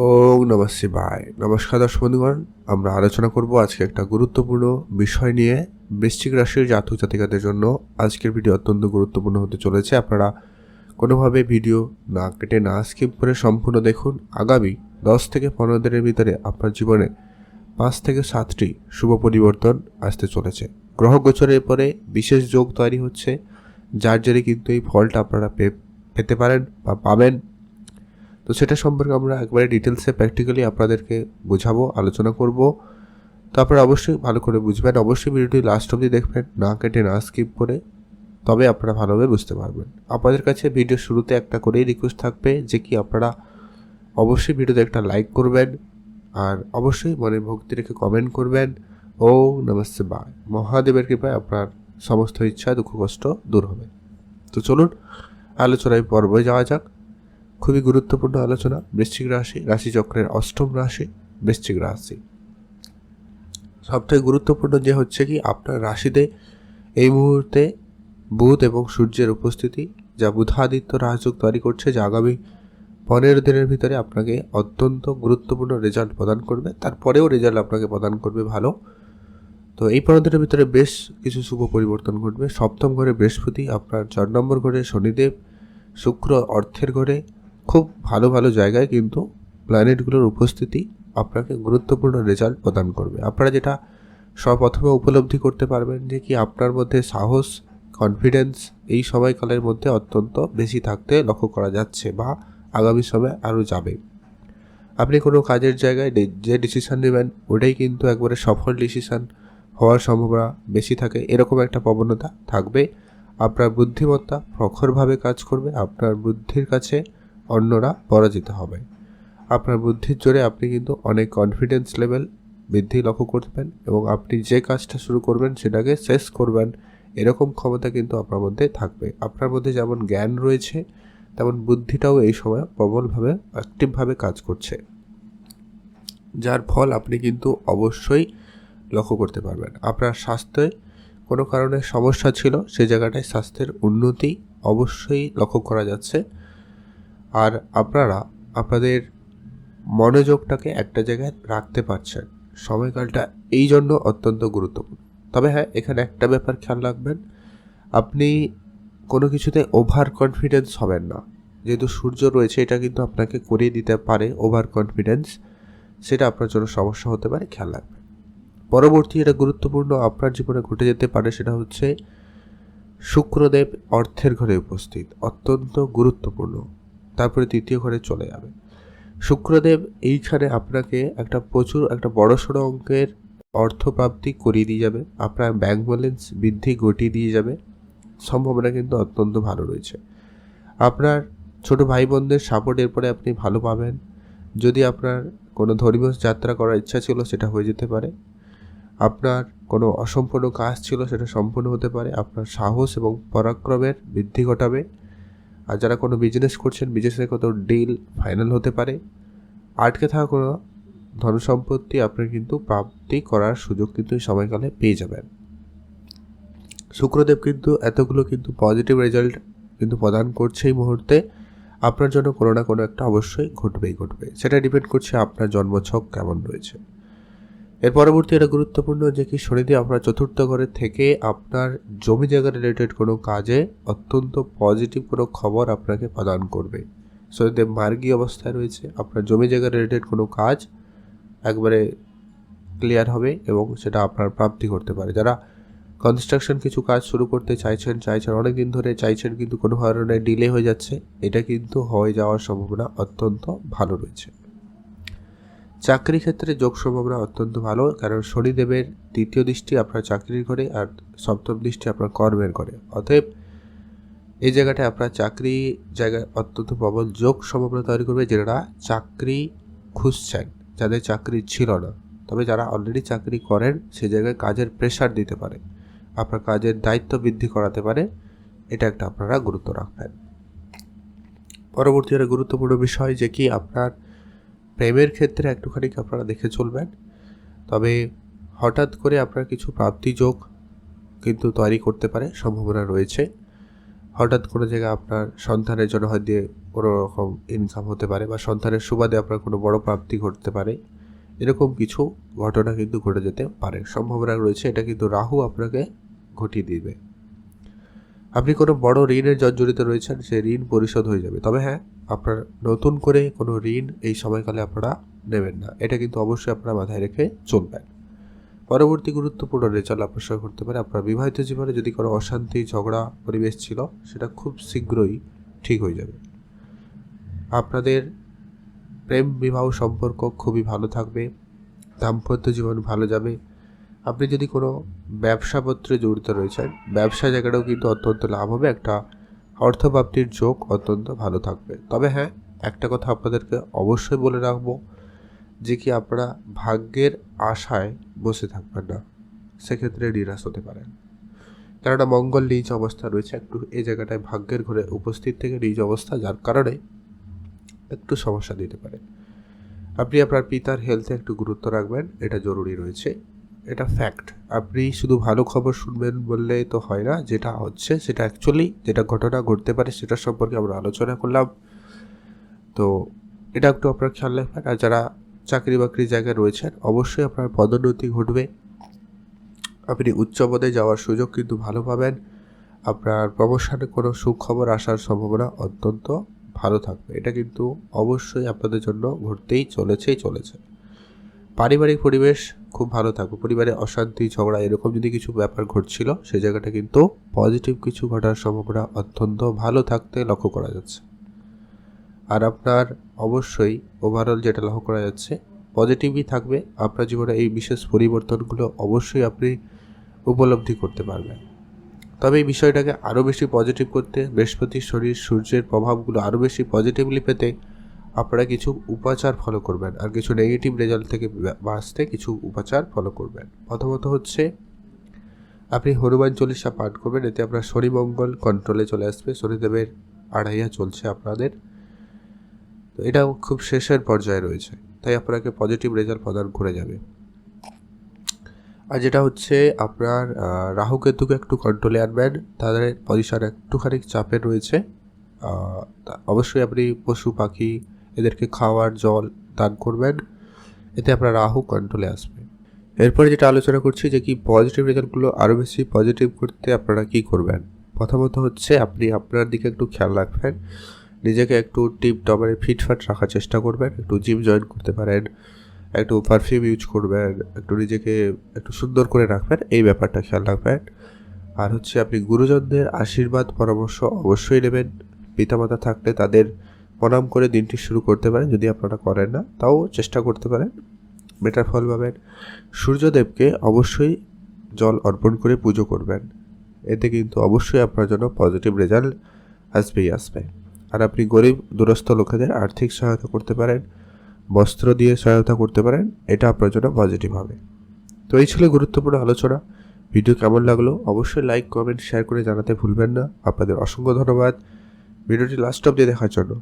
ওম নমঃ শিবায়। নমস্কার দর্শক বন্ধুগণ, আমরা আলোচনা করব আজকে একটা গুরুত্বপূর্ণ বিষয় নিয়ে বৃশ্চিক রাশির জাতক জাতিকাদের জন্য। আজকের ভিডিও অত্যন্ত গুরুত্বপূর্ণ হতে চলেছে। আপনারা কোনোভাবে ভিডিও না কেটে, না স্কিপ করে সম্পূর্ণ দেখুন। আগামী দশ থেকে পনেরো দিনের ভিতরে আপনার জীবনে পাঁচ থেকে সাতটি শুভ পরিবর্তন আসতে চলেছে। গ্রহ গোচরের পরে বিশেষ যোগ তৈরি হচ্ছে। যার জেরে কিন্তু এই ফলটা আপনারা পেতে পারেন বা পাবেন। তো সেটা সম্পর্কে আমরা একবারে ডিটেলসে প্র্যাকটিক্যালি আপনাদেরকে বোঝাবো, আলোচনা করব। তো আপনারা অবশ্যই ভালো করে বুঝবেন। অবশ্যই ভিডিওটি লাস্ট অবধি দেখবেন, না কেটে, না স্কিপ করে, তবে আপনারা ভালোভাবে বুঝতে পারবেন। আপনাদের কাছে ভিডিও শুরুতে একটা করেই রিকোয়েস্ট থাকবে যে কি আপনারা অবশ্যই ভিডিওতে একটা লাইক করবেন, আর অবশ্যই মনে ভক্তি রেখে কমেন্ট করবেন। ও নমস্তে বা মহাদেবের কৃপায় আপনার সমস্ত ইচ্ছা, দুঃখ, কষ্ট দূর হবে। তো চলুন, আলোচনায় পর্বে যাওয়া যাক। খুবই গুরুত্বপূর্ণ আলোচনা। বৃশ্চিক রাশি, রাশিচক্রের অষ্টম রাশি, বৃশ্চিক রাশি। সবথেকে গুরুত্বপূর্ণ যে হচ্ছে কি, আপনার রাশিতে এই মুহূর্তে বুধ এবং সূর্যের উপস্থিতি, যা বুধাদিত্য রাজযোগ তৈরি করছে, যা আগামী পনেরো দিনের ভিতরে আপনাকে অত্যন্ত গুরুত্বপূর্ণ রেজাল্ট প্রদান করবে। তারপরেও রেজাল্ট আপনাকে প্রদান করবে ভালো। তো এই পনেরো দিনের ভিতরে বেশ কিছু শুভ পরিবর্তন ঘটবে। সপ্তম ঘরে বৃহস্পতি, আপনার চার নম্বর ঘরে শনিদেব, শুক্র অর্থের ঘরে খুব ভালো ভালো জায়গায় কিন্তু প্ল্যানেটগুলোর উপস্থিতি আপনাকে গুরুত্বপূর্ণ রেজাল্ট প্রদান করবে। আপনারা যেটা সপ্রথমে উপলব্ধি করতে পারবেন যে কি আপনার মধ্যে সাহস কনফিডেন্স এই সময়কালের মধ্যে অত্যন্ত বেশি থাকতে লক্ষ্য করা যাচ্ছে বা আগামী সময়ে আরও যাবে। আপনি কোনো কাজের জায়গায় যে ডিসিশান নেবেন, ওটাই কিন্তু একবারে সফল ডিসিশান হওয়ার সম্ভাবনা বেশি থাকে। এরকম একটা প্রবণতা থাকবে। আপনার বুদ্ধিমত্তা প্রখরভাবে কাজ করবে। আপনার বুদ্ধির কাছে অন্যরা পরাজিত হবে। আপনার বুদ্ধির জোরে আপনি কিন্তু অনেক কনফিডেন্স লেভেল বৃদ্ধি লক্ষ্য করবেন এবং আপনি যে কাজটা শুরু করবেন সেটাকে শেষ করবেন। এরকম ক্ষমতা কিন্তু আপনার মধ্যে থাকবে। আপনার মধ্যে যেমন জ্ঞান রয়েছে, তেমন বুদ্ধিটাও এই সময় প্রবলভাবে অ্যাক্টিভভাবে কাজ করছে। যার ফল আপনি কিন্তু অবশ্যই লক্ষ্য করতে পারবেন। আপনার স্বাস্থ্যে কোনো কারণে সমস্যা ছিল, সে জায়গাটায় স্বাস্থ্যের উন্নতি অবশ্যই লক্ষ্য করা যাচ্ছে। আর আপনারা আপনাদের মনোযোগটাকে একটা জায়গায় রাখতে পারছেন। সময়কালটা এই জন্য অত্যন্ত গুরুত্বপূর্ণ। তবে হ্যাঁ এখানে একটা ব্যাপার খেয়াল রাখবেন। আপনি কোনো কিছুতে ওভার কনফিডেন্স হবেন না। যেহেতু সূর্য রয়েছে, এটা কিন্তু আপনাকে করিয়ে দিতে পারে ওভার কনফিডেন্স সেটা আপনার জন্য সমস্যা হতে পারে, খেয়াল রাখবেন। পরবর্তী এটা গুরুত্বপূর্ণ আপনার জীবনে ঘটে যেতে পারে, সেটা হচ্ছে শুক্রদেব অর্থের ঘরে উপস্থিত। অত্যন্ত গুরুত্বপূর্ণ। তারপরে তৃতীয় ঘরে চলে যাবে। শুক্রদেব এইখানে আপনাকে একটা প্রচুর, একটা বড় সড়ো অঙ্কের অর্থপ্রাপ্তি করিয়ে দিয়ে যাবে। আপনার ব্যাংক ব্যালেন্স বৃদ্ধি ঘটিয়ে দিয়ে যাবে। সম্ভাবনা কিন্তু অত্যন্ত ভালো রয়েছে। আপনার ছোট ভাই বোনদের সাপোর্ট এরপরে আপনি ভালো পাবেন। যদি আপনার কোনো ধর্মীয় যাত্রা করার ইচ্ছা ছিল সেটা হয়ে যেতে পারে। আপনার কোনো অসম্পূর্ণ কাজ ছিল সেটা সম্পূর্ণ হতে পারে। আপনার সাহস এবং পরাক্রমের বৃদ্ধি ঘটাবে। আর যারা কোনো বিজনেস করছেন বিজনেসের কত ডিল ফাইনাল হতে পারে, আটকে থাকা কোনো ধন সম্পত্তি আপনার কিন্তু প্রাপ্তি করার সুযোগ কিন্তু সময়কালে পেয়ে যাবেন। শুক্রদেব কিন্তু এতগুলো কিন্তু পজিটিভ রেজাল্ট কিন্তু প্রদান করছে এই মুহূর্তে। আপনার জন্য কোনো না কোনো একটা অবশ্যই ঘটবেই ঘটবে। সেটা ডিপেন্ড করছে আপনার জন্মছক কেমন রয়েছে। এর পরবর্তী এটা গুরুত্বপূর্ণ যে কি শনিদেব আপনার চতুর্থ ঘরে থেকে আপনার জমি জায়গা রিলেটেড কোনো কাজে অত্যন্ত পজিটিভ কোনো খবর আপনাকে প্রদান করবে। শনিদেব মার্গী অবস্থায় রয়েছে, আপনার জমি জায়গা রিলেটেড কোনো কাজ একবারে ক্লিয়ার হবে এবং সেটা আপনার প্রাপ্তি করতে পারে। যারা কনস্ট্রাকশন কিছু কাজ শুরু করতে চাইছেন চাইছেন অনেক দিন ধরে চাইছেন কিন্তু কোনো ধরনের ডিলে হয়ে যাচ্ছে, এটা কিন্তু হয়ে যাওয়ার সম্ভাবনা অত্যন্ত ভালো রয়েছে। চাকরি ক্ষেত্রে যোগ সম্ভাবনা অত্যন্ত ভালো, কারণ শনিদেবের তৃতীয় দৃষ্টি আপনার চাকরির ঘরে আর সপ্তম দৃষ্টি আপনার কর্মের ঘরে। অতএব এই জায়গাটায় আপনার চাকরি জায়গায় অত্যন্ত প্রবল যোগ সম্ভাবনা তৈরি করবে যারা চাকরি খুঁজছেন, যাদের চাকরি ছিল না। তবে যারা অলরেডি চাকরি করেন সেই জায়গায় কাজের প্রেশার দিতে পারে, আপনার কাজের দায়িত্ব বৃদ্ধি করাতে পারে, এটা একটা আপনারা গুরুত্ব রাখবেন। পরবর্তী একটা গুরুত্বপূর্ণ বিষয় যে কি আপনার প্রেমের ক্ষেত্রে একটুখানি আপনারা দেখে চলবেন? তবে হঠাৎ করে আপনার কিছু প্রাপ্তি যোগ কিন্তু তৈরি করতে পারে, সম্ভাবনা রয়েছে। হঠাৎ কোনো জায়গায় আপনার সন্তানের জন্য হয়তো কোনো রকম ইনকাম হতে পারে বা সন্তানের সুবাদে আপনার কোনো বড় প্রাপ্তি ঘটতে পারে। এরকম কিছু ঘটনা কিন্তু ঘটে যেতে পারে। সম্ভাবনা রয়েছে, এটা কিন্তু রাহু আপনাকে ঘটিয়ে দিবে। আপনি কোনো বড় ঋণের জর্জরিত রয়েছেন, সেই ঋণ পরিশোধ হয়ে যাবে। তবে হ্যাঁ আপনার নতুন করে কোনো ঋণ এই সময়কালে আপনারা নেবেন না। এটা কিন্তু অবশ্যই আপনারা মাথায় রেখে চলবেন। পরবর্তী গুরুত্বপূর্ণ রেজাল্ট আপনার করতে পারে, আপনার বিবাহিত জীবনে যদি কোনো অশান্তি, ঝগড়া, পরিবেশ ছিল, সেটা খুব শীঘ্রই ঠিক হয়ে যাবে। আপনাদের প্রেম বিবাহ সম্পর্ক খুবই ভালো থাকবে, দাম্পত্য জীবন ভালো যাবে আপনি যদি কোনো ব্যবসাপত্রে জড়িত রয়েছেন, ব্যবসা জায়গাটাও কিন্তু অত্যন্ত লাভ হবে একটা অর্থপ্রাপ্তির যোগ অত্যন্ত ভালো থাকবে। তবে হ্যাঁ একটা কথা আপনাদেরকে অবশ্যই বলে রাখব, যে কি আপনারা ভাগ্যের আশায় বসে থাকবেন না, সেক্ষেত্রে নিরাশ হতে পারেন। কেননা মঙ্গল নিজ অবস্থা রয়েছে, একটু এই জায়গাটায় ভাগ্যের ঘরে উপস্থিত থেকে নিজ অবস্থা, যার কারণে একটু সমস্যা দিতে পারে। আপনি আপনার পিতার হেলথে একটু গুরুত্ব রাখবেন, এটা জরুরি রয়েছে। এটা ফ্যাক্ট আপনি শুধু ভালো খবর শুনবেন বললে তো হয় না, যেটা হচ্ছে সেটা অ্যাকচুয়ালি যেটা ঘটনা ঘটতে পারে সেটা সম্পর্কে আমরা আলোচনা করলাম। তো এটা একটু আপনার খেয়াল রাখবেন, আর যারা চাকরি বাকরি জায়গায় রয়েছেন, অবশ্যই আপনার পদোন্নতি ঘটবে। আপনি উচ্চ পদে যাওয়ার সুযোগ কিন্তু ভালো পাবেন। আপনার প্রমোশনে কোনো সুখবর আসার সম্ভাবনা অত্যন্ত ভালো থাকবে। এটা কিন্তু অবশ্যই আপনাদের জন্য ঘটতেই চলেছেই চলেছে। পারিবারিক পরিবেশ খুব ভালো থাকবে পরিবারে অশান্তি, ঝগড়া এরকম যদি কিছু ব্যাপার ঘটছিল সেই জায়গাটা কিন্তু পজিটিভ কিছু ঘটার সম্ভাবনা অত্যন্ত ভালো থাকতে লক্ষ্য করা যাচ্ছে। আর আপনার অবশ্যই ওভারঅল যেটা লক্ষ্য করা যাচ্ছে পজিটিভই থাকবে। আপনার জীবনে এই বিশেষ পরিবর্তনগুলো অবশ্যই আপনি উপলব্ধি করতে পারবেন। তবে এই বিষয়টাকে আরও বেশি পজিটিভ করতে বৃহস্পতির শরীর, সূর্যের প্রভাবগুলো আরও বেশি পজিটিভলি পেতে আপনারা কিছু উপাচার ফলো করবেন আর কিছু নেগেটিভ রেজাল্ট থেকে বাঁচতে কিছু উপাচার ফলো করবেন। প্রথমত হচ্ছে, আপনি হনুমান চল্লিশা পাঠ করবেন, এতে আপনার শনি মঙ্গল কন্ট্রোলে চলে আসবে, শনিদেবের আড়াইয়া চলছে আপনাদের। তো এটাও খুব শেষের পর্যায়ে রয়েছে, তাই আপনাকে পজিটিভ রেজাল্ট প্রদান করে যাবে। আর যেটা হচ্ছে, আপনার রাহুকেতুকে একটু কন্ট্রোলে আনবেন, তাদের পজিশন একটুখানি চাপের রয়েছে। অবশ্যই আপনি পশু পাখি এদেরকে খাওয়ার জল দান করবেন। এতে আপনার রাহু কন্ট্রোলে আসবে। এরপরে যেটা আলোচনা করছি যে কি পজিটিভ রেজাল্টগুলো আরও বেশি পজিটিভ করতে আপনারা কি করবেন? প্রথমত হচ্ছে আপনি আপনার দিকে একটু খেয়াল রাখবেন। নিজেকে একটু টিপ টপারে ফিটফাট রাখার চেষ্টা করবেন। একটু জিম জয়েন করতে পারেন। একটু পারফিউম ইউজ করবেন। একটু নিজেকে একটু সুন্দর করে রাখবেন। এই ব্যাপারটা খেয়াল রাখবেন। আর হচ্ছে আপনি গুরুজনদের আশীর্বাদ পরামর্শ অবশ্যই নেবেন। পিতামাতা থাকলে তাদের প্রণাম করে দিনটি শুরু করতে পারেন, যদি আপনারা করেন না, তাও চেষ্টা করতে পারেন। বেটার ফল পাবেন। সূর্যদেবকে অবশ্যই জল অর্পণ করে পুজো করবেন। এতে কিন্তু অবশ্যই আপনার জন্য পজিটিভ রেজাল্ট আসবেই আসবে। আর আপনি গরিব, দূরস্থ লোকেদের আর্থিক সহায়তা করতে পারেন, বস্ত্র দিয়ে সহায়তা করতে পারেন, এটা আপনার জন্য পজিটিভ হবে। তো এই ছিল গুরুত্বপূর্ণ আলোচনা। ভিডিও কেমন লাগল? অবশ্যই লাইক কমেন্ট শেয়ার করে জানাতে ভুলবেন না। আপনাদের অসংখ্য ধন্যবাদ। ভিডিওটি লাস্ট অব্দি দেখার জন্য।